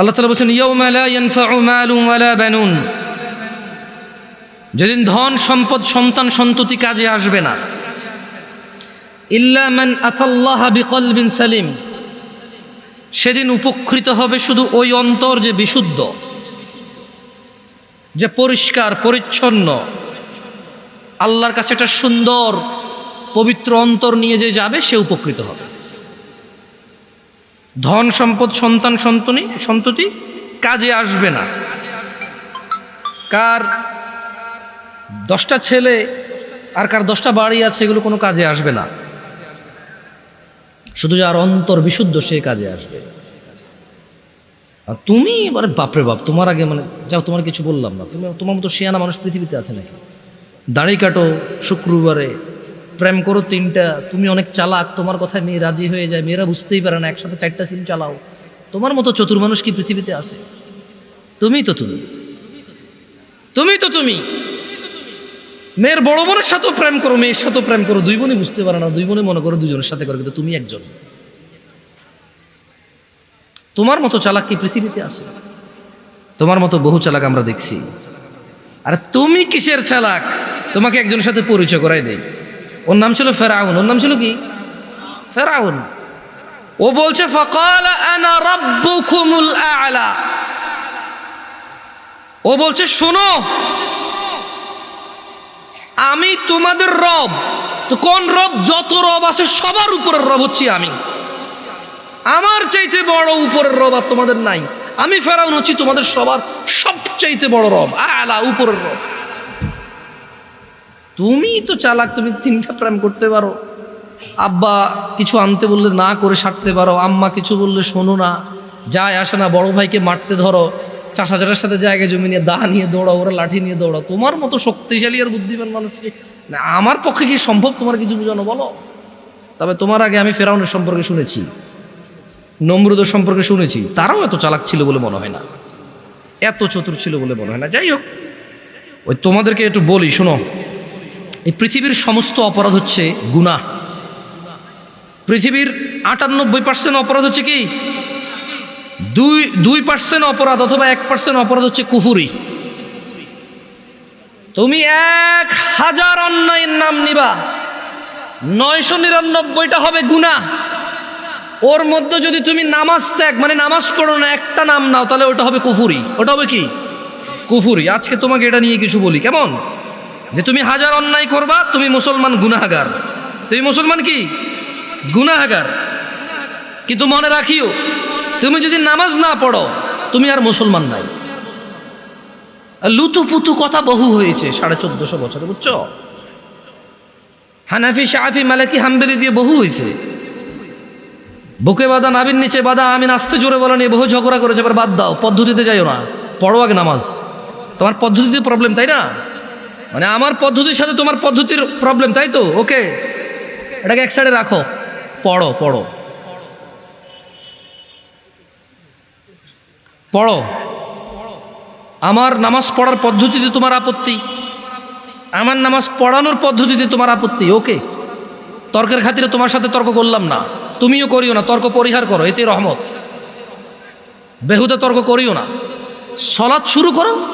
আল্লাহ তালা বলছেন বানুন। যেদিন ধন, সম্পদ, সন্তান, সন্ততি কাজে আসবে না। ইল্লা মান আতাল্লাহ বিকলবিন সালিম। সেদিন উপকৃত হবে শুধু ওই অন্তর যে বিশুদ্ধ, যে পরিষ্কার, পরিচ্ছন্ন। আল্লাহর কাছে একটা সুন্দর, পবিত্র অন্তর নিয়ে যে যাবে, সে উপকৃত হবে। ধন সম্পদ, সন্তান সন্তনি, সন্ততি কাজে আসবে না। কার দশটা ছেলে আর কার দশটা বাড়ি আছে, এগুলো কোনো কাজে আসবে না। শুধু যার অন্তর বিশুদ্ধ, সে কাজে আসবে। আর তুমি এবারে, বাপরে বাপ, তোমার আগে মানে যাও, তোমার কিছু বললাম না। তুমি তোমার মতো শিয়ানা মানুষ পৃথিবীতে আছে নাকি? দাড়ি কাটো শুক্রবারে প্রেম করো তিনটা, তুমি অনেক চালাক, তোমার কথায় মেয়ে রাজি হয়ে যায়, মেয়েরা বুঝতেই পারে না, একসাথে চারটা সিম চালাও। তোমার মতো চতুর মানুষ কি পৃথিবীতে আছে? তুমি তো তুমি। তুমি তো তুমি। মেয়ের বড় বোনের সাথেও প্রেম করো, মেয়ের সাথেও প্রেম করো, দুই বোনই বুঝতে পারে না, দুই বোনে মনে করো দুজনের সাথে করো, কিন্তু তুমি একজন। তোমার মতো চালাক কি পৃথিবীতে আছে? তোমার মতো বহু চালাক আমরা দেখছি। আর তুমি কিসের চালাক? তোমাকে একজনের সাথে পরিচয় করাই দেই। ওর নাম ছিল ফেরাউন। ওর নাম ছিল কি? ফেরাউন। ও বলছে, ফকাল আনা রাব্বুকুমুল আ'লা। ও বলছে, শোনো, আমি তোমাদের রব। তো কোন রব? যত রব আছে, সবার উপরের রব হচ্ছি আমি। আমার চাইতে বড় উপরের রব আর তোমাদের নাই। আমি ফেরাউন হচ্ছি তোমাদের সবার সবচাইতে বড় রব। আলা, উপরের রব। তুমি তো চালাক, তুমি তিনটা প্রেম করতে পারো। আব্বা কিছু আনতে বললে না করে সারতে পারো, আম্মা কিছু বললে শোনো না। যায় আসে না, বড় ভাইকে মারতে ধরো। চাষাচারের সাথে জায়গায় জমি নিয়ে দা নিয়ে দৌড়াও, ওরা লাঠি নিয়ে দৌড়াও। তোমার মতো শক্তিশালী আর বুদ্ধিমান মানুষকে না, আমার পক্ষে কি সম্ভব তোমার কিছু বুঝানো, বলো? তবে তোমার আগে আমি ফেরাউনের সম্পর্কে শুনেছি। নমরুদের সম্পর্কে শুনেছি। তারাও এত চালাক ছিল বলে মনে হয় না। এত চতুর ছিল বলে মনে হয় না। যাই হোক, ওই তোমাদেরকে একটু বলি, শোনো। এই পৃথিবীর সমস্ত অপরাধ হচ্ছে গুনাহ। পৃথিবীর আটানব্বই পার্সেন্ট অপরাধ হচ্ছে কি? দুই দুই পার্সেন্ট অপরাধ অথবা এক পার্সেন্ট অপরাধ হচ্ছে কুফুরি। তুমি এক হাজার অন্যায়ের নাম নিবা। নয়শো নিরানব্বইটা হবে গুনাহ। ওর মধ্যে যদি তুমি নামাজ ত্যাগ মানে নামাজ পড়ো না, একটা নাম নাও, তাহলে ওটা হবে কুফুরি। ওটা হবে কি? কুফুরি। আজকে তোমাকে এটা নিয়ে কিছু বলি, কেমন? যে তুমি হাজার অন্যায় করবা, তুমি মুসলমান গুনাহাগার। তুমি মুসলমান কি? গুনাহাগার। কিন্তু মনে রাখিও, তুমি যদি নামাজ না পড়ো, তুমি আর মুসলমান নাই। লুতুপুতু কথা বহু হয়েছে সাড়ে চোদ্দশো বছরে, বুঝছ? হানাফি শাহি মালাকি, হাম্বেলি দিয়ে বহু হয়েছে। বুকে বাদা নাবির নিচে বাদা আমি নাচতে জোরে বলো নিয়ে বহু ঝগড়া করেছে, এবার বাদ দাও, পদ্ধতিতে যাইও না। পড়ো আগে নামাজ। তোমার পদ্ধতিতে প্রবলেম তাই না? মানে আমার পদ্ধতির সাথে তোমার পদ্ধতির প্রবলেম তাই তো? ওকে এটাকে এক সাইডে রাখো। পড়ো পড়ো। পড়ো। আমার নামাজ পড়ার পদ্ধতিতে তোমার আপত্তি। আমার নামাজ পড়ানোর পদ্ধতিতে তোমার আপত্তি ওকে তর্কের খাতিরে তোমার সাথে তর্ক করলাম না। তুমিও করিও না, তর্ক পরিহার করো এতে রহমত। বেহুদা তর্ক করিও না। সলাৎ শুরু করো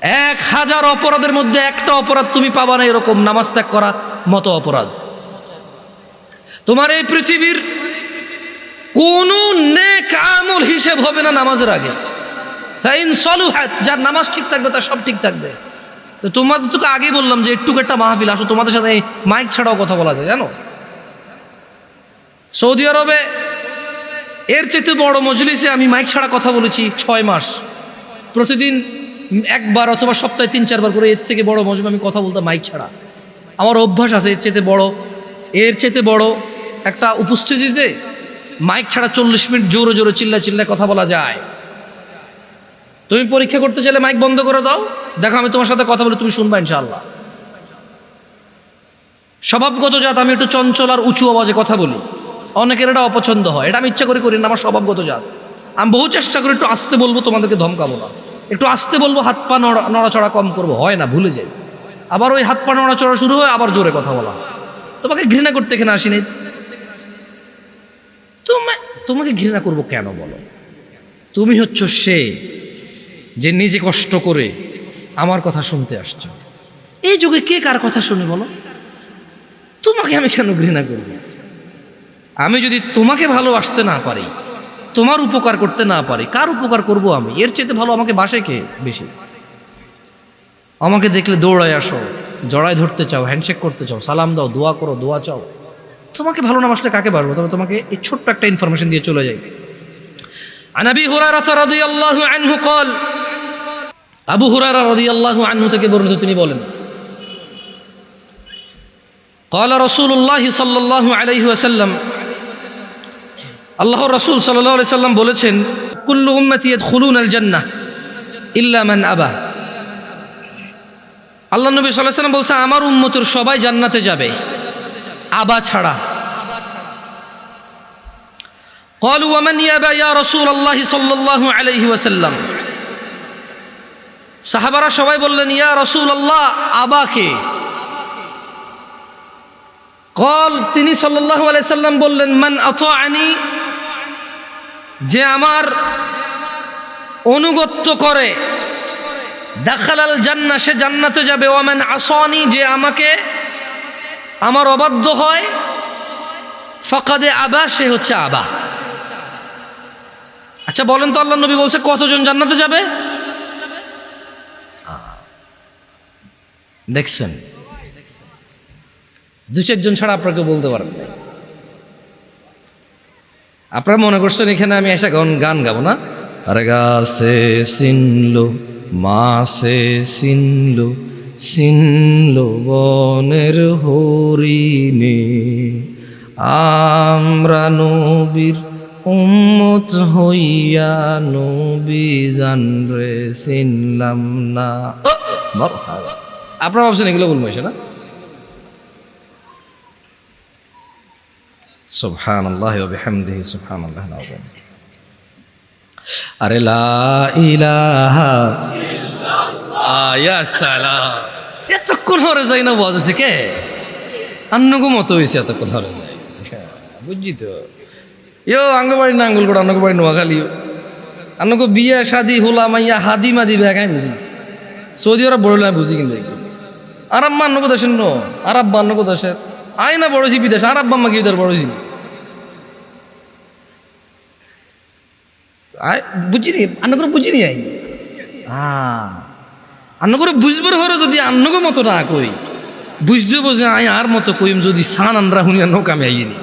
এক হাজার অপরাধের মধ্যে একটা অপরাধ তুমি পাবা না, এরকম নামাজ ত্যাগ করা মতো অপরাধ। তোমার এই পৃথিবীর কোন নেক আমল হিসেব হবে না নামাজের আগে। যার নামাজ ঠিক থাকবে, তার সব ঠিক থাকবে। তো তোমাদের তোকে আগে বললাম যে একটু একটা মাহফিল, আসো, তোমাদের সাথে মাইক ছাড়াও কথা বলা যায়, জানো? সৌদি আরবে এর চেয়ে বড় মজলিসে আমি মাইক ছাড়া কথা বলেছি ছয় মাস। প্রতিদিন একবার অথবা সপ্তাহে তিন, চারবার করে এর থেকে বড় মজমে আমি কথা বলতাম মাইক ছাড়া। আমার অভ্যাস আছে এর চেতে বড়। এর চেতে বড় একটা উপস্থিতিতে মাইক ছাড়া চল্লিশ মিনিট জোরে জোরে চিল্লা চিল্লায় কথা বলা যায়। তুমি পরীক্ষা করতে চাইলে মাইক বন্ধ করে দাও। দেখো, আমি তোমার সাথে কথা বলে তুমি শুনবা ইনশাআল্লাহ। স্বভাবগত জাত, আমি একটু চঞ্চল আর উঁচু আওয়াজে কথা বলি। অনেকের এটা অপছন্দ হয়। এটা আমি ইচ্ছা করে করি না, আমার স্বভাবগত জাত। আমি বহু চেষ্টা করি একটু আসতে বলব, তোমাদেরকে ধমকাবো না। একটু আসতে বলব, হাত পা নড়া নড়াচড়া কম করব, হয় না, ভুলে যাই। আবার ওই হাত পা নড়াচড়া শুরু হয় আবার জোরে কথা বলা। তোমাকে ঘৃণা করতে এখানে আসিনি? তুমি তোমাকে ঘৃণা করব কেন বলো? তুমি হচ্ছ সে যে নিজে কষ্ট করে আমার কথা শুনতে আসছো। এই যুগে কে কার কথা শুনে বলো? তোমাকে আমি কেন ঘৃণা করব? আমি যদি তোমাকে ভালোবাসতে না পারি তোমার উপকার করতে না পারি কার উপকার করব আমি এর চেয়ে ভালো আমাকে বাসে কে বেশি আমাকে দেখলে দৌড়ায় আসো জড়ায় ধরতে চাও হ্যান্ডশেক করতে চাও সালাম দাও দোয়া করো দোয়া চাও তোমাকে ভালো না বাসলে কাকে বাসবো তবে তোমাকে এই ছোট্ট একটা ইনফরমেশন দিয়ে চলে যাই عن ابي هريره رضي الله عنه قال আবু হুরারা রাদিয়াল্লাহু আনহু থেকে বর্ণিত তিনি বলেন قال رسول الله صلى الله عليه وسلم আল্লাহ রাসূল সাল্লাল্লাহু আলাইহি সাল্লাম বলেছেন কুল্লু উম্মতি ইয়াদখুলুনাল জান্নাহ ইল্লা মান আবা আল্লাহ নবী সাল্লাল্লাহু আলাইহি সাল্লাম বলছে আমার উম্মতের সবাই জান্নাতে যাবে আবা ছাড়া قالوا ومن يابى يا رسول الله صلى الله عليه وسلم সাহাবারা সবাই বললেন ইয়া রসুল আল্লাহ আবাকে কল তিনি সাল্লাল্লাহু আলাইহি সাল্লাম বললেন মান আনি যে আমার অনুগত্য করে, দেখালাল জান্না সে জান্নাতে যাবে। ওয়ামান আসনি, যে আমাকে, আমার অবাধ্য হয়, ফকাদে আবা, সে হচ্ছে আবা। আচ্ছা বলেন তো আল্লাহ নবী বলছে, কতজন জান্নাতে যাবে? দেখছেন? দু চারজন ছাড়া আপনাকে বলতে পারেন না। আপনারা মনে করছেন এখানে আমি এসে গান গান গাবো না? আরে গাছে সিনলো মাসে সিনলো সিনলো বনের হরিণে। আমরা নবীর উম্মত হইয়া নবী জানরে চিনলাম না। আপনারা ভাবছেন এগুলো বলব না? সুবহান আল্লাহ বিহামদিহি সুবহান আল্লাহ আরে লা ইলাহা আয়া সালাম। এতক্ষণ হরে যাই না বাজ কে? আন্নগো মতো হয়েছে এতক্ষণ হরে যাই। বুঝছি তো। ইয়ো আঙ্গবাড়ি না, আঙ্গুল করে আন্নগো বাড়ি নোয়াখালী। আন্নগো বিয়া, শাদি, হোলা, মাইয়া, হাদি, মাদি বেগাই বুঝি। সৌদি আরব বড় বুঝি কিন্তু এগুলো। আরাব্বা অন্য দেশের নো। আরাব্বা অন্য দেশের। আই না বড়ছি বিদেশ আরাব্বা মা গিয়ে বড়ছি আয়, বুঝিনি আন্ন করে বুঝিনি আই। হ্যাঁ আন্ন করে বুঝবার হরো যদি আন্নগো মতো না কই বুঝতে বোঝে আই আর মতো কইম যদি সান আনরা হুনি আন্ন কামে আইনি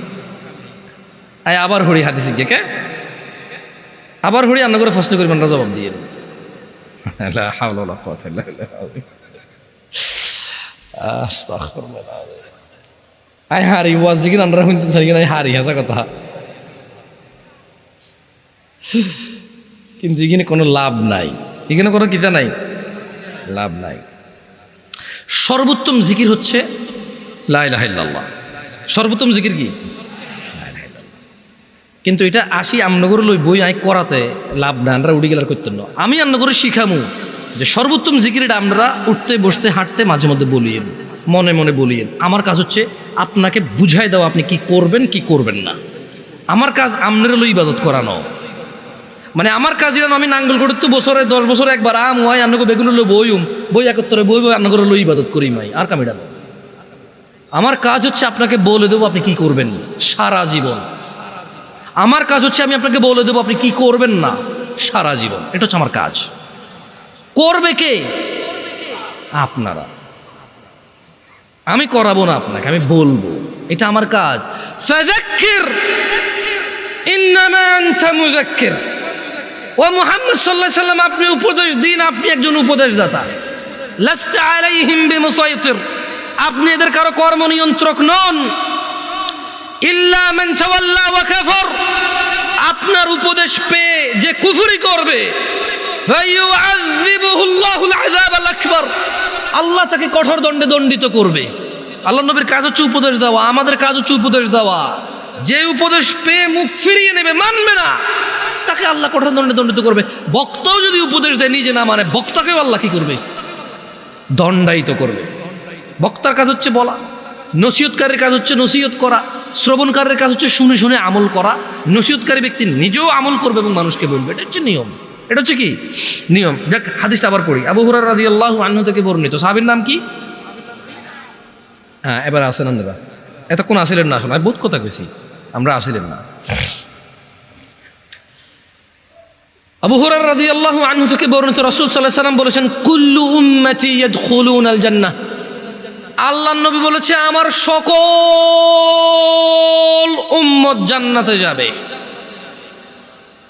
আয় আবার হরি হাতি শিখে কে? আবার হরি আন্ন করে ফার্স্ট করি আমরা জবাব দিয়ে ইল্লা বিল্লাহ। আস্তাগফিরুল্লাহ। আই হারি ওয়াজ জিগিন আনরা হুনতে চাই না হারি হাসা কথা কিন্তু এখানে কোনো লাভ নাই এখানে কোনো কিতা নাই লাভ নাই সর্বোত্তম জিকির হচ্ছে লাইলাহিল্লাহ সর্বোত্তম জিকির কি। কিন্তু এটা আসি আমনগর লই বই আই করাতে লাভ না আমরা উড়ি গেলার করতেন আমি আমনগরে শিখামু যে সর্বোত্তম জিকিরটা আমরা উঠতে বসতে হাঁটতে মাঝে মধ্যে বলিয়েন মনে মনে বলিয়েন আমার কাজ হচ্ছে আপনাকে বুঝাই দেওয়া, আপনি কি করবেন কি করবেন না। আমার কাজ আমনের লই ইবাদত করানো। মানে আমার কাজ যেন আমি নাঙ্গল করে তো বছরে, দশ বছরে একবার আম, ওয়াই, আন্নগো বেগুন লো বইম বই একত্তরে বই বই আন্নগর লই ইবাদত করি মাই। আর কামিটা। আমার কাজ হচ্ছে আপনাকে বলে দেবো আপনি কি করবেন সারা জীবন। আমার কাজ হচ্ছে আমি আপনাকে বলে দেবো আপনি কি করবেন না। সারা জীবন। এটা হচ্ছে আমার কাজ। করবে কে? আপনারা। আমি করাবো না আপনাকে, আমি বলব। এটা আমার কাজ। ও মুহাম্মদ আলাইহি সাল্লাম, আপনি উপদেশ দিন, আপনি একজন উপদেশদাতা। আপনি এদের কারও কর্ম নিয়ন্ত্রক নন আপনার উপদেশ পেয়ে যে কুফরি করবে আল্লাহ তাকে কঠোর দণ্ডে দণ্ডিত করবে। আল্লাহ নবীর কাজ হচ্ছে উপদেশ দেওয়া, আমাদের কাজ হচ্ছে উপদেশ দেওয়া। যে উপদেশ পেয়ে মুখ ফিরিয়ে নেবে, মানবে না। তাকে আল্লাহ কঠোর দণ্ডে দণ্ডিত করবে। বক্তাও যদি উপদেশ দেয়, নিজে না মানে বক্তাকেও আল্লাহ কি করবে? দণ্ডায়িত করবে। বক্তার কাজ হচ্ছে বলা, নসিহতকারীর কাজ হচ্ছে নসিহত করা, শ্রবণকারের কাজ হচ্ছে শুনে শুনে আমল করা। নসিহতকারী ব্যক্তি নিজেও আমল করবে এবং মানুষকে বলবে, এটা হচ্ছে নিয়ম। এটা হচ্ছে কি? নিয়ম। দেখ, হাদিসটা আবার পড়ি। আবু হুরার রাজি আল্লাহ আনহু থেকে বর্ণিত। সাহাবির নাম কি? হ্যাঁ এবার আসেন আপনারা এতক্ষণ আসিলেন না আসলে বোধ কথা কইছি। আমরা আসিলেন না। নবী বলেছে, আমার সকল উম্মত জান্নাতে যাবে।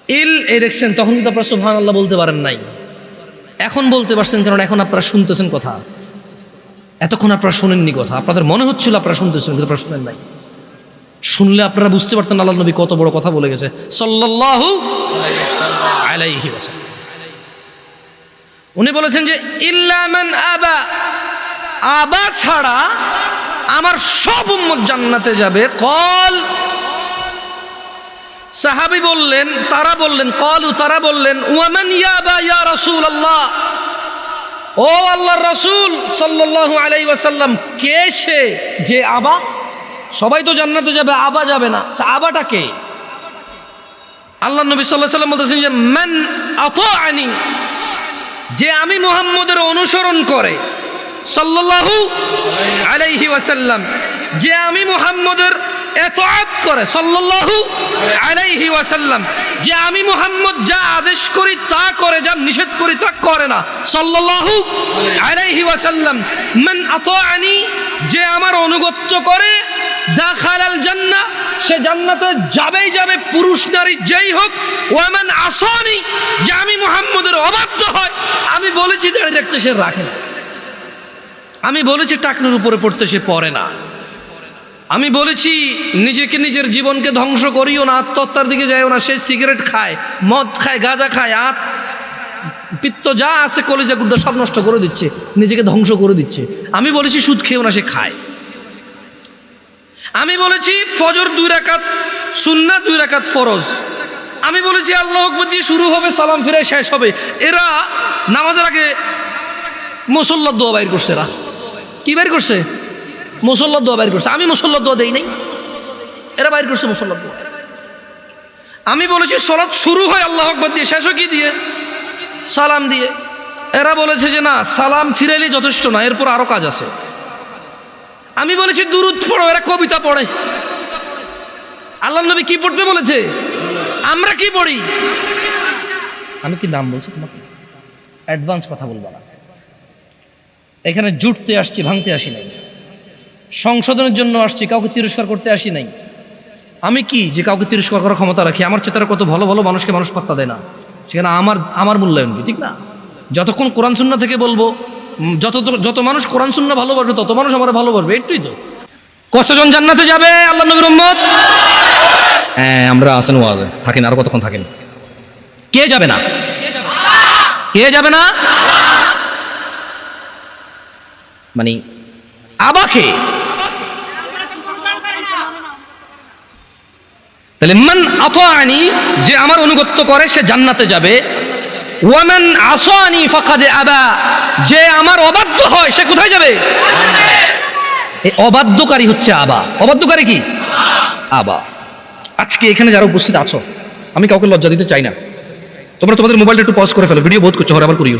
ইল, এই দেখছেন, তখন কিন্তু আপনারা সুবহানাল্লাহ বলতে পারেন নাই। এখন বলতে পারছেন, কারণ এখন আপনারা শুনতেছেন কথা। এতক্ষণ আপনারা শোনেননি কথা। আপনাদের মনে হচ্ছিল আপনারা শুনতেছেন, কিন্তু আপনারা শুনেন নাই। শুনলে আপনারা বুঝতে পারতেন আল্লাহ নবী কত বড় কথা বলে গেছে। সাল্লাল্লাহু আলাইহি উনি বলেছেন যে ইল্লামান আবা। আবা ছাড়া আমার সব উম্মত জান্নাতে যাবে। কল সাহাবি বললেন, তারা বললেন, কলু তারা বললেন, ওয়ামান ইয়াবা ইয়া রাসূল আল্লাহ ও আল্লাহর রাসূল সাল্লাল্লাহু আলাইহি ওয়াসাল্লাম, কে সে যে আবা? সবাই তো জান্নাতে যাবে, আবা যাবে না। তা আবাটা কে? আল্লাহ নবী সাল্লাহ সাল্লাম বলতেছেন যে ম্যান মান আনি যে আমি মুহাম্মদের অনুসরণ করে, সাল্লাল্লাহু আলাইহি ওয়াসাল্লাম, যে আমি মুহাম্মদের এতআত করে সাল্লাল্লাহু আলাইহি ওয়াসাল্লাম, যে আমি মুহাম্মদ যা আদেশ করি তা করে, যা নিষেধ করি তা করে না। সাল্লাল্লাহু আলাইহি ওয়াসাল্লাম, মান আতাআনি, যে আমার অনুগত্য করে, দাখালাল জান্নাহ, সে জান্নাতে যাবেই যাবে, পুরুষ নারী যেই হোক, ওয়ামান আসনি, যে আমি মুহাম্মদের অবাধ্য হয়। আমি বলেছি, দাঁড়িয়ে রাখতে সে রাখে আমি বলেছি, টাকনুর উপরে পড়তে সে পড়ে না। আমি বলেছি, নিজেকে নিজের জীবনকে ধ্বংস করিও না, আত্মহত্যার দিকে যাইও না, সে সিগারেট খায়, মদ খায়, গাঁজা খায় আত পিত্ত যা আছে, কলেজা গুদ্দা সব নষ্ট করে দিচ্ছে, নিজেকে ধ্বংস করে দিচ্ছে। আমি বলেছি, সুদ খেয়েও না, সে খায়। আমি বলেছি, ফজর দুই রাকাত সুন্না দুই রাকাত ফরজ। আমি বলেছি, আল্লাহ দিয়ে শুরু হবে, সালাম ফিরে শেষ হবে। এরা নামাজের আগে মুসল্লার দোয়া বাইর করছে, এরা। কি বাইর করছে? মুসল্লার দোয়া বাইর করছে। আমি মুসল্লার দোয়া দেই নাই। এরা বাইর করছে মুসল্লার দোয়া। আমি বলেছি, সলাৎ শুরু হয় আল্লাহ আকবর দিয়ে, শেষও কি দিয়ে? সালাম দিয়ে। এরা বলেছে যে, না, সালাম ফিরেলি যথেষ্ট না এরপর আরও কাজ আছে। আমি বলেছি, দুরুদ পড়ো, এরা কবিতা পড়ে। আল্লাহ নবী কি পড়তে বলেছে? আমরা কি পড়ি? আমি কি নাম বলছি তোমাকে? অ্যাডভান্স কথা বলব না। এখানে জুটতে আসছি, ভাঙতে আসি নাই। সংশোধনের জন্য আসছি কাউকে তিরস্কার করতে আসি নাই। আমি কি যে কাউকে তিরস্কার করার ক্ষমতা রাখি? আমার চেতারা কত ভালো ভালো মানুষকে মানুষ পাত্তা দেয় না। সেখানে আমার আমার মূল্যায়ন কি ঠিক না? যতক্ষণ কোরআন সুন্না থেকে বলব যত যত মানুষ কোরআন সুন্না ভালোবাসবে তত মানুষ আমার ভালোবাসবে একটুই তো। কতজন জান্নাতে যাবে আল্লাহ নবীর উম্মত? হ্যাঁ আমরা আসেন ওয়াজে থাকেন আর কতক্ষণ থাকেন? কে যাবে না? কে যাবে না? মানে আবাকে। তাহলে মান আতাআনি, যে আমার অনুগত্য করে, সে জান্নাতে যাবে। ওয়ামান আসানি ফাকাদে আবা, যে আমার অবাধ্য হয়, সে কোথায় যাবে? এই অবাধ্যকারী হচ্ছে আবা। অবাধ্যকারী কি? আবা। আজকে এখানে যারা উপস্থিত আছো, আমি কাউকে লজ্জা দিতে চাই না। তোমরা তোমাদের মোবাইলটা একটু পজ করে ফেলো ভিডিও বোধ করছ হরে আবার করিও।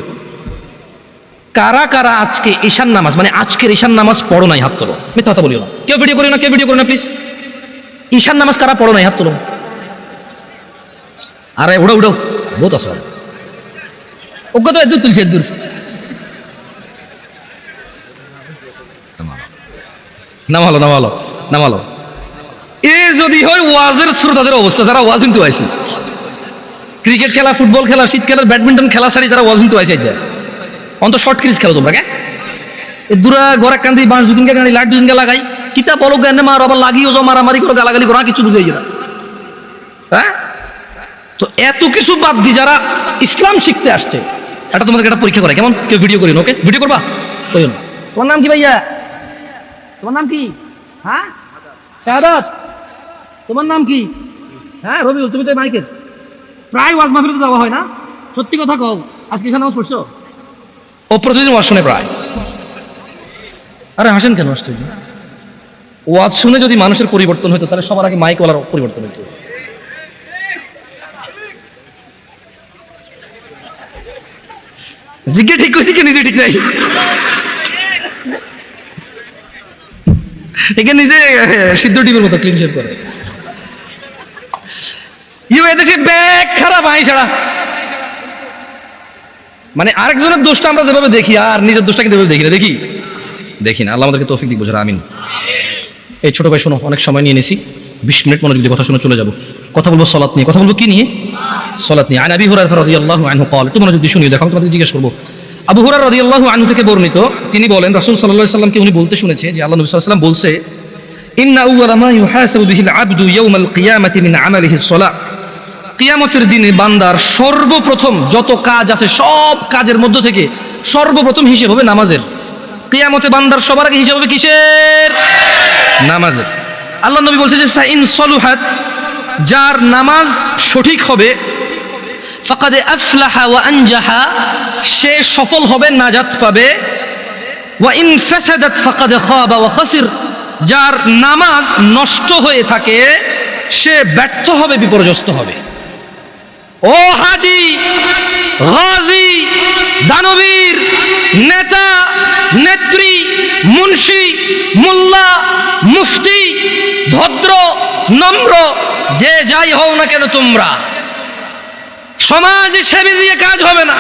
কারা কারা আজকে ঈশান নামাজ মানে আজকের ঈশান নামাজ পড়ো নাই, হাত তোলো। মিথ্যা কথা বলিও না। কেউ ভিডিও করিও না, কেউ ভিডিও করো না প্লিজ ঈশান নামাজ কারা পড়ো নাই, হাত তোলো। আরে উড়ো উড়ো বহুত আসো ওকে তো এদুর তুলছে, এদুর। নামালো নামালো নামালো। এ যদি হয় ওয়াজের শ্রোতাদের অবস্থা, যারা ওয়াজ কিন্তু আইসি ক্রিকেট খেলা, ফুটবল খেলা, শীত খেলা, ব্যাডমিন্টন খেলা ছাড়ি যারা ওয়াজ কিন্তু আইসি যায় অন্ত শর্ট ক্রিজ খেলো তোমরা এ দূরা গড়া কান্দি, বাঁশ দুদিন কান্দি, লাইট দুদিন লাগাই। কিতা বলো জ্ঞানে মার, আবার লাগিও যাও, মারামারি করো, গালাগালি করো কিছু বুঝাই না। হ্যাঁ? তো এত কিছু বাদ দি যারা ইসলাম শিখতে আসছে, এটা তোমাদেরকে একটা পরীক্ষা করে, কেমন? কেউ ভিডিও করি ওকে? ভিডিও করবা? কইও না তোমার নাম কি ভাইয়া? তোমার নাম কি? হ্যাঁ? শাহাদাত। তোমার নাম কি? হ্যাঁ রবিউল, তুমি তো মাইকের। প্রায় ওয়াজ মাহফিলে যাওয়া হয় না। সত্যি কথা কও, আজকে এখানে নামাজ পড়ছো? ও প্রতিদিন ওয়াজ শুনে প্রায়। আরে হাসেন কেন ওয়াজ শুনে যদি মানুষের পরিবর্তন তাহলে সবার আগে মাইকওয়ালার পরিবর্তন হতো জিজ্ঞে ঠিক করছি কি, নিজে ঠিক নাই? একে নিজে সিদ্ধ টিমের মতো ক্লিন করে। ইউ এদেশে ব্যাগ খারাপ, আই ছাড়া। মানে আরেকজনের দোষটা আমরা যেভাবে দেখি, আর নিজের দোষটা কিন্তু দেখি না, দেখি? দেখি না। আল্লাহ আমাদেরকে তৌফিক দিক, বোঝার, আমিন। এই ছোট ভাই, শোনো, অনেক সময় নিয়ে নিয়েছি বিশ মিনিট মনে যদি কথা শুনে চলে যাব। কথা বলব সলাৎ নিয়ে। কথা বলব কি নিয়ে? সলাৎ নিয়ে। আনাবি হুরার আল্লাহ আনহু কল একটু মনোযোগ যদি শুনিয়ে দেখো তোমাদের জিজ্ঞেস করব। আবু হুরার রাদিয়াল্লাহু আনহু থেকে বর্ণিত, তিনি বলেন, রাসুল সাল্লাহ সাল্লামকে উনি বলতে শুনেছে যে, আল্লাহ নবী বলছে, ইন্না আউওয়ালা মা ইউহাসাবু বিহিল আবদু ইয়াউমাল কিয়ামাতি মিন আমালিহি সলাহ কিয়ামতের দিনে বান্দার সর্বপ্রথম যত কাজ আছে সব কাজের মধ্য থেকে সর্বপ্রথম হিসেব হবে নামাজের। কিয়ামতে বান্দার সবার আগে হিসেব হবে কিসের? নামাজের। আল্লাহ নবী বলছে যে, ফাইন সলুহাত, যার নামাজ সঠিক হবে, ফাকাদে আফলাহা ওয়া আনজাহা, সে সফল হবে, নাজাত পাবে। ওয়া ইন ফাসাদাত, ফাকাদে খাবা ওয়া খাসির, যার নামাজ নষ্ট হয়ে থাকে, সে ব্যর্থ হবে, বিপর্যস্ত হবে। ও হাজি গাজী দানবীর নেতা, নেত্রী, মুন্সি, মোল্লা, মুফতি, ভদ্র, নম্র, যে যাই হও না কেন তোমরা। সমাজ সেবী দিয়ে কাজ হবে না।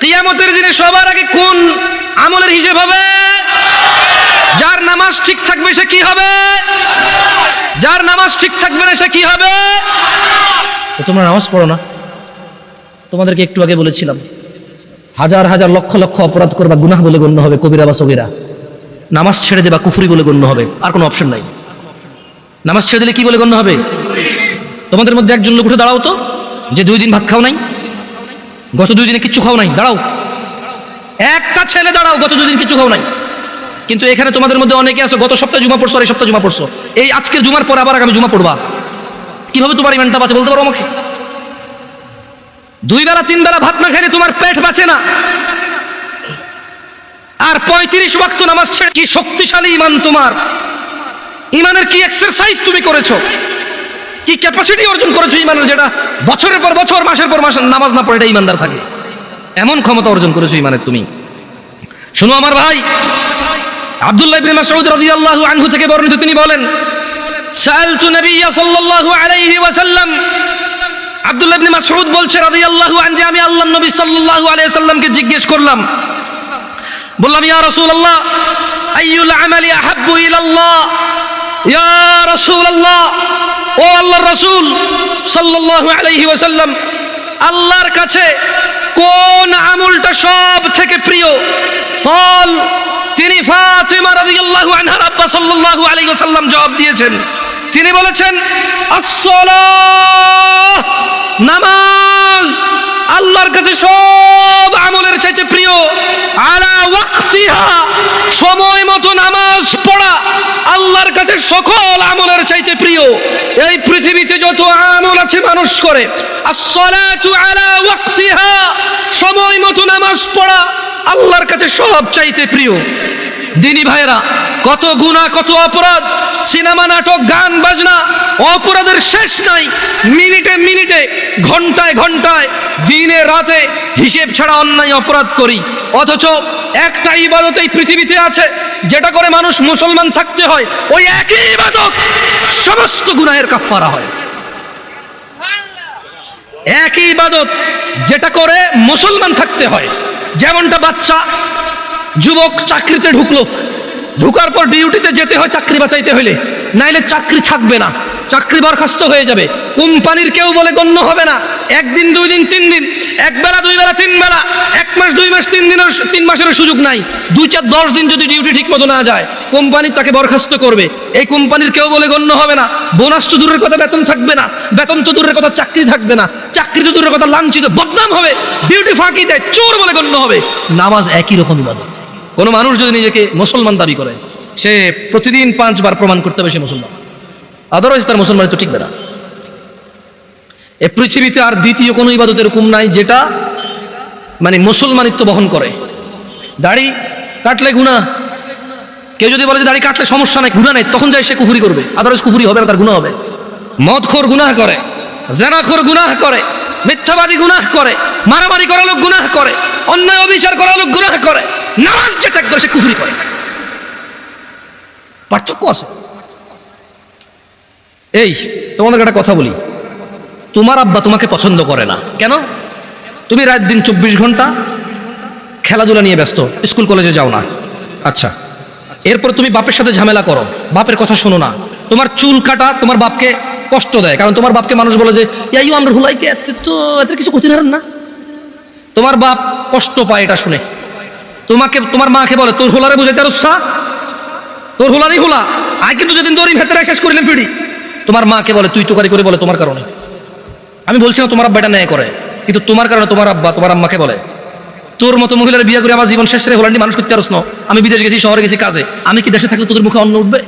কিয়ামতের দিনে সবার আগে কোন আমলের হিসেব হবে? যার নামাজ ঠিক থাকবে সে কি হবে? যার নামাজ ঠিক থাকবে না সে কি হবে? তো তোমরা নামাজ পড়ো না। তোমাদেরকে একটু আগে বলেছিলাম, হাজার হাজার লক্ষ লক্ষ অপরাধ করবা, গুনাহ বলে গণ্য হবে কবিরা বা সবিরা নামাজ ছেড়ে দেবা, কুফুরি বলে গণ্য হবে, আর কোনো অপশন নাই। নামাজ ছেড়ে দিলে কি বলে গণ্য হবে? তোমাদের মধ্যে একজন লোক উঠে দাঁড়াও তো, যে দুই দিন ভাত খাও নাই, গত দুই দিনে কিচ্ছু খাও নাই, দাঁড়াও। একটা ছেলে দাঁড়াও, গত দুই দিন কিচ্ছু খাও নাই। কিন্তু এখানে তোমাদের মধ্যে অনেকে আছো, গত সপ্তাহে জুমা পড়ছো, আর এই সপ্তাহে জুমা পড়ছো। এই আজকের জুমার পর আবার আগামী জুমা পড়বা। কীভাবে তোমার ইমানটা বাঁচে বলতে পারো আমাকে? দুই বেলা, তিন বেলা ভাত না খেলে তোমার পেট বাঁচে না। আর পঁয়ত্রিশ ওয়াক্ত নামাজ ছেড়ে কি শক্তিশালী ইমান তোমার? ইমানের কি এক্সারসাইজ তুমি করেছ? কি ক্যাপাসিটি অর্জন করেছ ইমানের যেটা বছরের পর বছর, মাসের পর মাস নামাজ না পড়ে এটা ইমানদার থাকে? এমন ক্ষমতা অর্জন করেছ ইমানের তুমি। শোনো আমার ভাই, আব্দুল্লাহ ইবনে আনহু থেকে বর্ণিত তিনি বলেন সাআলতু নবিয়্যা সাল্লাল্লাহু আলাইহি ওয়াসাল্লাম। আব্দুল্লাহ ইবনে মাসউদ বলছে রাদিয়াল্লাহু আন যে আমি আল্লাহর নবী সাল্লাল্লাহু আলাইহি সাল্লামকে জিজ্ঞেস করলাম। বললাম, ইয়া রাসূলুল্লাহ, আইয়ুল আমালি আহাব্বু ইলাল্লাহ? ইয়া রাসূলুল্লাহ, ও আল্লাহর রাসূল সাল্লাল্লাহু আলাইহি ওয়াসাল্লাম, আল্লাহর কাছে কোন আমলটা সব থেকে প্রিয়? বল তিনি ফাতিমা রাদিয়াল্লাহু আনহার আব্বা সাল্লাল্লাহু আলাইহি ওয়াসাল্লাম জবাব দিয়েছেন। তিনি বলেছেন নামাজ আল্লাহর কাছে সব আমলের চাইতে প্রিয়। আলা ওয়াক্তিহা, সময় মতো নামাজ পড়া আল্লাহর কাছে সকল আমলের চাইতে প্রিয়। এই পৃথিবীতে যত আমল আছে মানুষ করে। আসসালাতু আলা ওয়াক্তিহা, সময় মতো নামাজ পড়া আল্লাহর কাছে সব চাইতে প্রিয়। দিনী ভাইরা কত গুণা কত অপরাধ, সিনেমা, নাটক, গান, বাজনা, অপরাধের শেষ নাই। মিনিটে মিনিটে, ঘন্টায় ঘন্টায়, দিনে রাতে হিসেব ছাড়া অন্যায় অপরাধ করি। অথচ একটা ইবাদত এই পৃথিবীতে আছে, যেটা করে মানুষ মুসলমান থাকতে হয়। ওই একই ইবাদত সমস্ত গুনাহের কাফারা হয়। একই ইবাদত যেটা করে মুসলমান থাকতে হয়। যেমনটা বাচ্চা, যুবক চাকরিতে ঢুকলো ঢুকার পর ডিউটিতে যেতে হয় চাকরি বাঁচাইতে হইলে। নাইলে চাকরি থাকবে না। চাকরি বরখাস্ত হয়ে যাবে। কোম্পানির কেউ বলে গণ্য হবে না। একদিন, দুই দিন, তিন দিন, এক বেলা, দুই বেলা, তিন বেলা, এক মাস, দুই মাস, তিন দিনের তিন মাসের সুযোগ নাই। দুই চার, দশ দিন যদি ডিউটি ঠিক মতো না যায়, কোম্পানি তাকে বরখাস্ত করবে। এই কোম্পানির কেউ বলে গণ্য হবে না। বোনাস তো দূরের কথা, বেতন থাকবে না। বেতন তো দূরের কথা, চাকরি থাকবে না। চাকরি তো দূরের কথা, লাঞ্ছিত, বদনাম হবে। ডিউটি ফাঁকি দেয়, চোর বলে গণ্য হবে। নামাজ একই রকম ইবাদত। কোনো মানুষ যদি নিজেকে মুসলমান দাবি করে, সে প্রতিদিন পাঁচবার প্রমাণ করতে হবে সে মুসলমান। আদারওয়াইজ তার মুসলমান তো টিকবে না। এ পৃথিবীতে আর দ্বিতীয় কোনো ইবাদত এরকম নাই যেটা মানে মুসলমানিত্ব বহন করে। দাড়ি কাটলে গুণা কেউ যদি বলে যে দাড়ি কাটলে সমস্যা নাই গুণা নেই, তখন যাই সে কুফুরি করবে। আদারওয়াইজ কুফুরি হবে না তার গুণা হবে। মদখোর গুনাহ করে, জেনাখোর গুনাহ করে, মিথ্যাবাদী গুনাহ করে, মারামারি করা লোক গুনাহ করে, অন্যায় অবিচার করা লোক গুনাহ করে। নামাজ যে ত্যাগ করে, সে কুফুরি করে। পার্থক্য আছে। এই তোমাদের একটা কথা বলি। তোমার আব্বা তোমাকে পছন্দ করে না। কেন? তুমি রাত দিন চব্বিশ ঘণ্টা খেলাধুলা নিয়ে ব্যস্ত, স্কুল কলেজে যাও না। আচ্ছা এরপর তুমি বাপের সাথে ঝামেলা করো। বাপের কথা শোনো না। তোমার চুল কাটা তোমার বাপকে কষ্ট দেয়, কারণ তোমার বাপকে মানুষ বলে যে ইয়াইও আমরা হুলাইকে তো এত কিছু পারেন না। তোমার বাপ কষ্ট পায় এটা শুনে। তোমাকে তোমার মাকে বলে, তোর হোলারে বুঝাইতে আর উৎসাহ তোর হোলারই হোলা। আই কিন্তু যেদিন তোর ভেতরে শেষ করিলাম ফিডি। তোমার মাকে বলে, তুই তোকারি করে বলে, তোমার কারণে। আমি বলছি না তোমার আব্বা এটা ন্যায় করে, কিন্তু তোমার কারণে তোমার আব্বা তোমার আম্মাকে বলে, তোর মতো মহিলার বিয়ে করে আমার জীবন শেষ রে হোলান্ডি মানুষ করতে পারছ না। আমি বিদেশ গেছি, শহরে গেছি, কাজে। আমি কি দেশে থাকলে তোদের মুখে অন্ন উঠবে?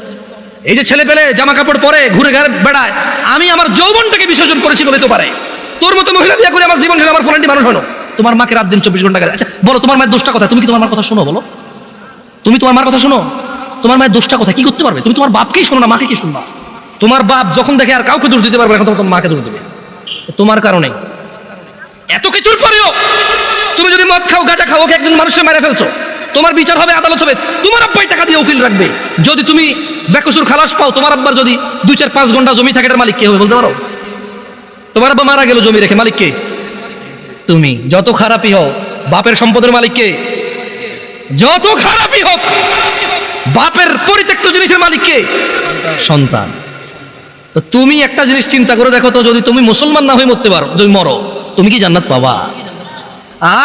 এই যে ছেলে পেলে জামা কাপড় পরে ঘুরে ঘাড়ে বেড়ায়, আমি আমার যৌবনটাকে বিসর্জন করেছি বলে তো পারে। তোর মতো মহিলা বিয়ে করে আমার জীবন শেষ, আমার ফলান্ডি মানুষ হলো তোমার মাকে রাত দিন চব্বিশ ঘণ্টা কাজে আচ্ছা বলো, তোমার মায়ের দোষটা কথা তুমি কি তোমার মার কথা শোনো, বলো? তুমি তোমার মার কথা শোনো? তোমার মায়ের দোষটা কথা কি করতে পারবে? তুমি তোমার বাপকেই শোনো না, মাকে কি শুনবা? তোমার বাপ যখন দেখে আর কাউকে দোষ দিতে পারবে এখন তোমার মাকে দোষ দেবে। তোমার কারণে। এত কিছুর পরেও তুমি যদি মদ খাও, গাঁজা খাও, ওকে একজন মানুষের মেরে ফেলছো, তোমার বিচার হবে, আদালত হবে, তোমার আব্বাই টাকা দিয়ে উকিল রাখবে। যদি তুমি বেকসুর খালাস পাও, তোমার আব্বার যদি দুই চার পাঁচ ঘণ্টা জমি থাকে, এটার মালিক কে হবে বলতে পারো? তোমার আব্বা মারা গেল জমি রেখে, মালিক কে? তুমি যত খারাপই হও বাপের সম্পদের মালিক কে যত খারাপই হোক বাপের পরিত্যক্ত জিনিসের মালিক কে সন্তান তো তুমি একটা জিনিস চিন্তা করে দেখো তো যদি তুমি মুসলমান না হয়ে মরতে পারো যদি মরো তুমি কি জান্নাত পাবা?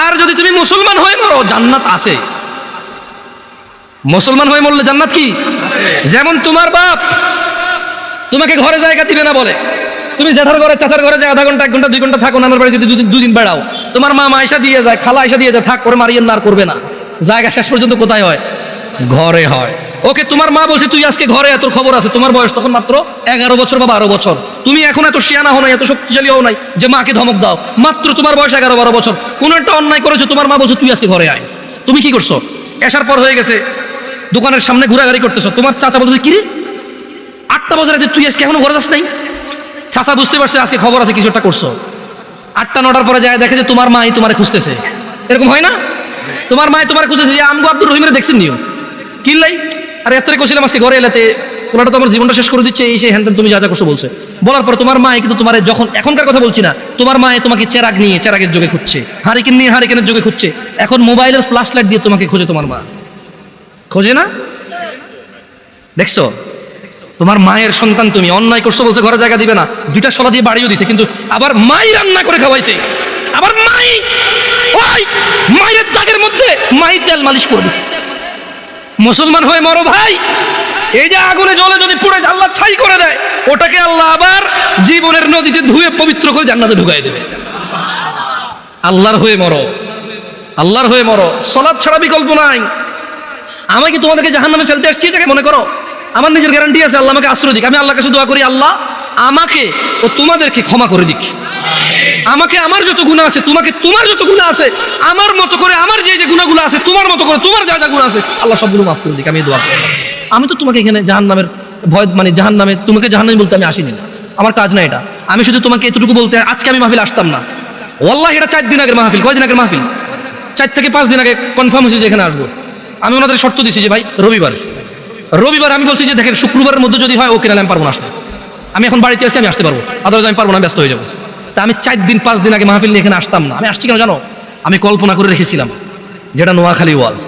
আর যদি তুমি মুসলমান হয়ে মরো জান্নাত আছে। মুসলমান হয়ে মরলে জান্নাত কি? যেমন তোমার বাপ তোমাকে ঘরে জায়গা দিবে না বলে। তুমি জেঠার ঘরে, চাচার ঘরে যায় আধা ঘণ্টা, এক ঘণ্টা, দুই ঘণ্টা থাকো, নানার বাড়িতে দুদিন দুদিন বেড়াও। তোমার মা মাইসা দিয়ে যায়, খালা আইসা দিয়ে যায়, থাক করে মারিয়ে না করবে না। জায়গা শেষ পর্যন্ত কোথায় হয়? ঘরে হয়। ওকে, তোমার মা বলছে, তুই আজকে ঘরে এত খবর আছে। তোমার বয়স তখন মাত্র এগারো বছর বা বারো বছর। তুমি এখন এত শিয়ানা হো নাই, এত শক্তিশালী হও নাই যে মাকে ধমক দাও। মাত্র তোমার বয়স এগারো, বারো বছর। কোন একটা অন্যায় করেছ, তোমার মা বলছে, তুই আজকে ঘরে আয়। তুমি কি করছ? এসার পর হয়ে গেছে, দোকানের সামনে ঘোরাঘুরি করতেছো। তোমার চাচা বলছে কি আটটা বছর তুই আজকে এখনও ঘরে যাস নাই? চাচা বুঝতে পারছে আজকে খবর আছে, কিছু একটা করছ। আটটা, নটার পরে যায়, দেখে যে তোমার মাই তোমারে খুঁজতেছে। এরকম হয় না? তোমার মাই তোমার খুঁজতেছে যে, আমগো আব্দুর রহিমের দেখছেন নিও। কিনলাই আর, এত কছিলাম আজকে ঘরে এলাতে, ওনাটা তো আমার জীবনটা শেষ করে দিচ্ছে, এই সেই হ্যান তুমি যা যা করছ বলছে। বলার পর তোমার মাই কিন্তু তোমার যখন, এখনকার কথা বলছি না, তোমার মায়ে তোমাকে চেরাগ নিয়ে চেরাগের যোগে খুঁজছে, হারিকেন নিয়ে হারিকেনের যোগে খুঁজছে। এখন মোবাইলের ফ্ল্যাশ লাইট দিয়ে তোমাকে খোঁজে তোমার মা। খোঁজে না? দেখছ? তোমার মায়ের সন্তান তুমি, অন্যায় করছ বলছে, ঘরে জায়গা দিবে না। দুইটা সলা দিয়ে বাড়িও দিছে, কিন্তু আবার মাই রান্না করে খাওয়াইছে। আবার মাই, ওই মায়ের দাগের মধ্যে মাই তেল মালিশ করে দিছে। মুসলমান হয়ে মরো ভাই, এই যে আগুনে জলে যদি পুড়ে আল্লাহ ছাই করে দেয়, ওটাকে আল্লাহ আবার জীবনের নদীতে ধুয়ে পবিত্র করে জান্নাতে ঢুকাই দেবে। আল্লাহর হয়ে মরো, আল্লাহর হয়ে মরো। সলাদ ছাড়া বিকল্প নাই। আমি কি তোমাদেরকে জাহান নামে ফেলতে আসছি এটাকে মনে করো? আমার নিজের গ্যারান্টি আছে, আল্লাহ আমাকে আশ্রয় দিক। আমি আল্লাহর কাছে দোয়া করি, আল্লাহ আমাকে ও তোমাদেরকে ক্ষমা করে দিক। আমাকে আমার যত গুণা আছে, তোমাকে তোমার যত গুণা আছে, আমার মতো করে, আমার যে যে গুণাগুলো আছে, তোমার মতো করে, তোমার যা যা গুণ আছে, আল্লাহ সবগুলো মাফ করে দিক, আমি দোয়া করি। আমি তো তোমাকে এখানে জাহান নামের ভয় মানে জাহান নামে তোমাকে জাহান নামে বলতে আমি আসিনি আমার কাজ না এটা। আমি শুধু তোমাকে এতটুকু বলতে, আজকে আমি মাহফিল আসতাম না। ওয়াল্লাহ, এটা চার দিন আগের মাহফিল। কয়দিন আগের মাহফিল? চার থেকে পাঁচ দিন আগে কনফার্ম হয়েছে যে এখানে আসব। আমি ওনাদের শর্ত দিছি যে, ভাই, রবিবার। রবিবার আমি বলছি যে দেখেন, শুক্রবারের মধ্যে যদি হয়, ওকে নাহলে আমি পারব না আসতে। আমি এখন বাড়িতে আছি, আমি আসতে পারব। আদারওয়াইজ আমি পারব না ব্যস্ত হয়ে যাব। তা আমি চার দিন, পাঁচ দিন আগে মাহফিল নিয়ে এখানে আসতাম না। আমি আসছি কেন জানো? আমি কল্পনা করে রেখেছিলাম, যেটা নোয়াখালী ওয়াজ।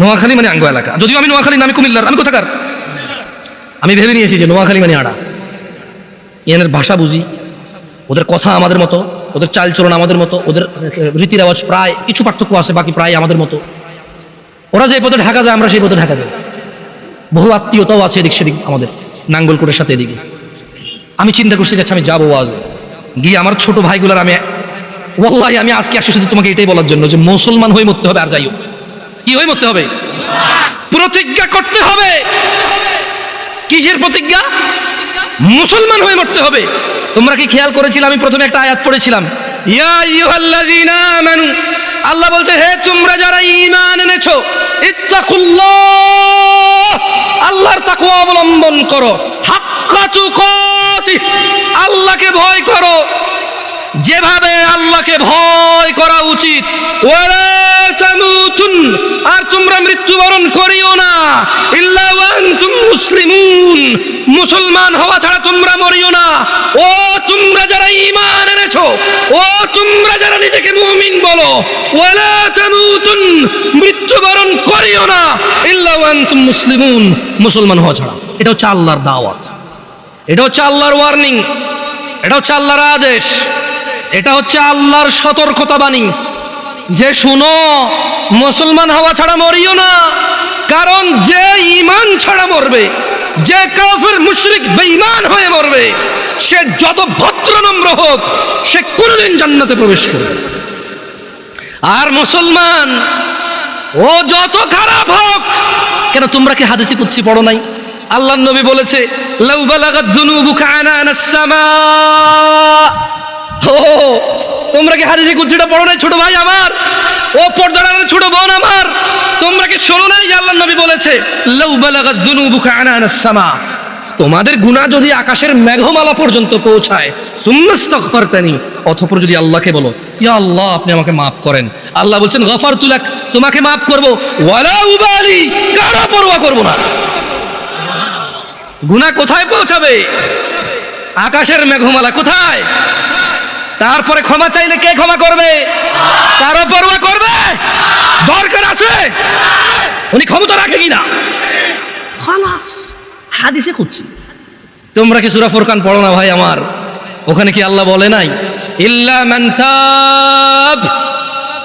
নোয়াখালী মানে আঙ্গ এলাকা। যদিও আমি নোয়াখালী না, আমি কুমিল্লার। আমি কোথাকার? আমি ভেবে নিয়েছি যে নোয়াখালী মানে আড়া। এনের ভাষা বুঝি। ওদের কথা আমাদের মতো, ওদের চালচলন আমাদের মতো, ওদের রীতি রেওয়াজ প্রায়, কিছু পার্থক্য আছে, বাকি প্রায় আমাদের মতো। ওরা যে পথে ঢাকা যায়, আমরা সেই পথে ঢাকা যাই। বহু আত্মীয়তাও আছে এদিক সেদিক আমাদের, নাঙ্গলকোটের সাথে এদিকে। আমি চিন্তা করছি যাচ্ছি আমি যাব আজ। গিয়ে আমার ছোট ভাইগুলার আমি, ওয়াল্লাহি, আমি আজকে আসছি শুধু তোমাকে এটাই বলার জন্য যে মুসলমান হয়ে মরতে হবে আর যাইও কি হয়ে মরতে হবে? প্রতিজ্ঞা করতে হবে। কিসের প্রতিজ্ঞা? মুসলমান হয়ে মরতে হবে। তোমরা কি খেয়াল করেছিলে? আমি প্রথমে একটা আয়াত পড়েছিলাম। ইয়া আল্লাহ বলছে, হে তোমরা যারা ঈমান এনেছো আল্লাহর তাকওয়া অবলম্বন করো। হাক্কা তুকাতি আল্লাহকে ভয় করো। যেভাবে আল্লাহকে ভয় করা উচিত। আর তোমরা মৃত্যুবরণ করিও না। মুসলমান হওয়া ছাড়া তোমরা মরিও না। ও, তোমরা যারা ইমান এনেছো, ও, তোমরা যারা নিজেকে মুমিন বলো, ওয়ালা তামুতুন, মৃত্যুবরণ করিও না মুসলিমুন, মুসলমান হওয়া ছাড়া। এটা হচ্ছে আল্লাহর দাওয়াত। এটা হচ্ছে আল্লাহর ওয়ার্নিং এটা হচ্ছে আল্লাহর আদেশ, এটা হচ্ছে আল্লাহর সতর্কতা বাণী। যে শুনো, মুসলমান হওয়া ছাড়া মরিও না, কারণ যে ইমান ছাড়া মরবে যে কাফের মুশরিক বেঈমান হয়ে মরবে, সে যত ভদ্রনম্র হোক, সে কোনোদিন জান্নাতে প্রবেশ করবে আর মুসলমান, ও যত খারাপ হোক, কেন তোমরা কি হাদিসি কুচ্ছি পড়ো নাই? আল্লাহ নবী বলেছে, লাউ বালাগাত যুনুবুকা আনানাস সামা ও তোমরা কি হাদিসি কুচ্ছিটা পড়ো নাই? ছোট ভাই আমার। ও পর্দার ছোট বোন আমার। তোমরা কি শোনো নাই যে আল্লাহ নবী বলেছে, লাউ বালাগাত যুনুবুকা আনানাস সামা তোমাদের গুনাহ যদি আকাশের মেঘমালা পর্যন্ত পৌঁছায় সুন্নাস্তাগফারতানি অথপর যদি আল্লাহকে বলো, ইয়া আল্লাহ, আপনি আমাকে মাফ করেন। আল্লাহ বলছেন গফার তুলাক তোমাকে মাফ করব। ওয়ালা উবালি, কারা পরোয়া করব না। গুনাহ কোথায় পৌঁছাবে? আকাশের মেঘমালা কোথায়? তারপরে ক্ষমা চাইলে কে ক্ষমা করবে? কারও পরোয়া করবে? দরকার আছে? উনি ক্ষমতা রাখে কিনা? খালাস। হাদিসে খুঁজছি। তোমরা কি সুরা ফুরকান পড়ো না ভাই আমার? ওখানে কি আল্লাহ বলে নাই? ইল্লা মান তাব।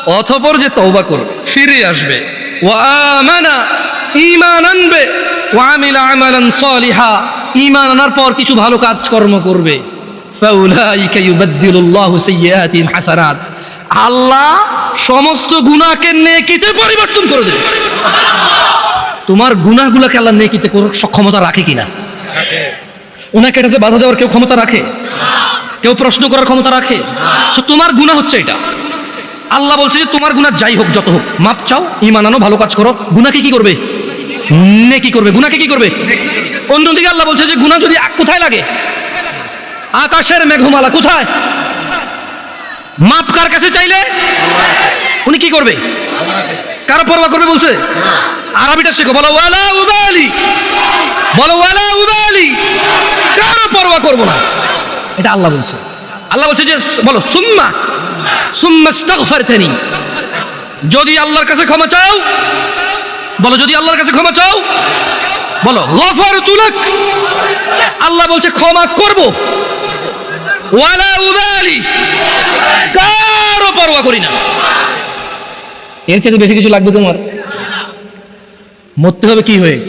অথপর যে তওবা করবে ফিরে আসবে। ওয়া আমানা ঈমান আনবে ওয়া আমিলা আমালান সলিহা। ঈমান আনার পর কিছু ভালো কাজকর্ম করবে। ফাউলাইকা ইউবাদদিলুল্লাহু সাইয়্যাতিহিম হাসানাত। আল্লাহ সমস্ত গুনাহকে নেকিতে পরিবর্তন করে দেবে। তোমার গুনাহগুলোকে আল্লাহ নেকিতে সক্ষমতা রাখে কিনা? ওনাকে এটাতে বাধা দেওয়ার কেউ ক্ষমতা রাখে? কেউ প্রশ্ন করার ক্ষমতা রাখে? তোমার গুণা হচ্ছে এটা। আল্লাহ বলছে যে তোমার গুণা যাই হোক, যত হোক, মাপ চাও ইমান আনো, ভালো কাজ করো। গুনাকে কি করবে? নেকি করবে। গুনাকে কি করবে? অন্যদিকে আল্লাহ বলছে যে গুনাহ যদি কোথায় লাগে আকাশের মেঘমালা কোথায়? মাপ কার কাছে চাইলে? উনি কি করবে? কারও পরোয়া করবে বলছে? আরবিটা শেখো, বলো, ওয়ালা উবালি। বলো, ওয়ালা উবালি। কারও পরোয়া করব না। এটা আল্লাহ বলছে। আল্লাহ বলছে যে, বলো, সুম্মা সুম্মা আস্তাগফারতানি যদি আল্লাহর কাছে ক্ষমা চাও, বলো, যদি আল্লাহর কাছে ক্ষমা চাও, বলো, গফারতু লাক। আল্লাহ বলছে, ক্ষমা করব। কারও পরোয়া করি না। এর চেয়ে বেশি কিছু লাগবে তোমার। মরতে হবে কি হয়ে?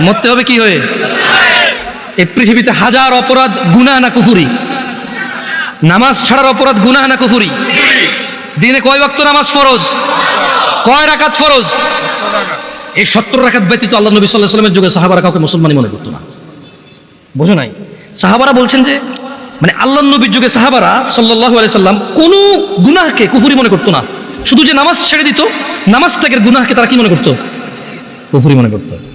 মরতে হবে কি হয়ে? এই পৃথিবীতে হাজার অপরাধ, গুনাহ না কুফুরি। নামাজ ছাড়ার অপরাধ, গুনাহ না কুফুরি। দিনে কয় বক্ত নামাজ ফরজ? কয় রাকাত ফরজ? এই সত্তর রাকাত ব্যতীত আল্লাহ নবী সাল্লাহ সাল্লামের যুগে সাহাবারা কাউকে মুসলমানই মনে করতো না। বোঝো নাই? সাহাবারা বলছেন যে মানে আল্লাহ নবীর যুগে সাহাবারা সাল্লাহ সাল্লাম কোনো গুনাহকে কুফুরি মনে করতো না। শুধু যে নামাজ ছেড়ে দিত, নামাজ ত্যাগের গুনাহকে তারা কি মনে করতো? কুফুরি মনে করতো।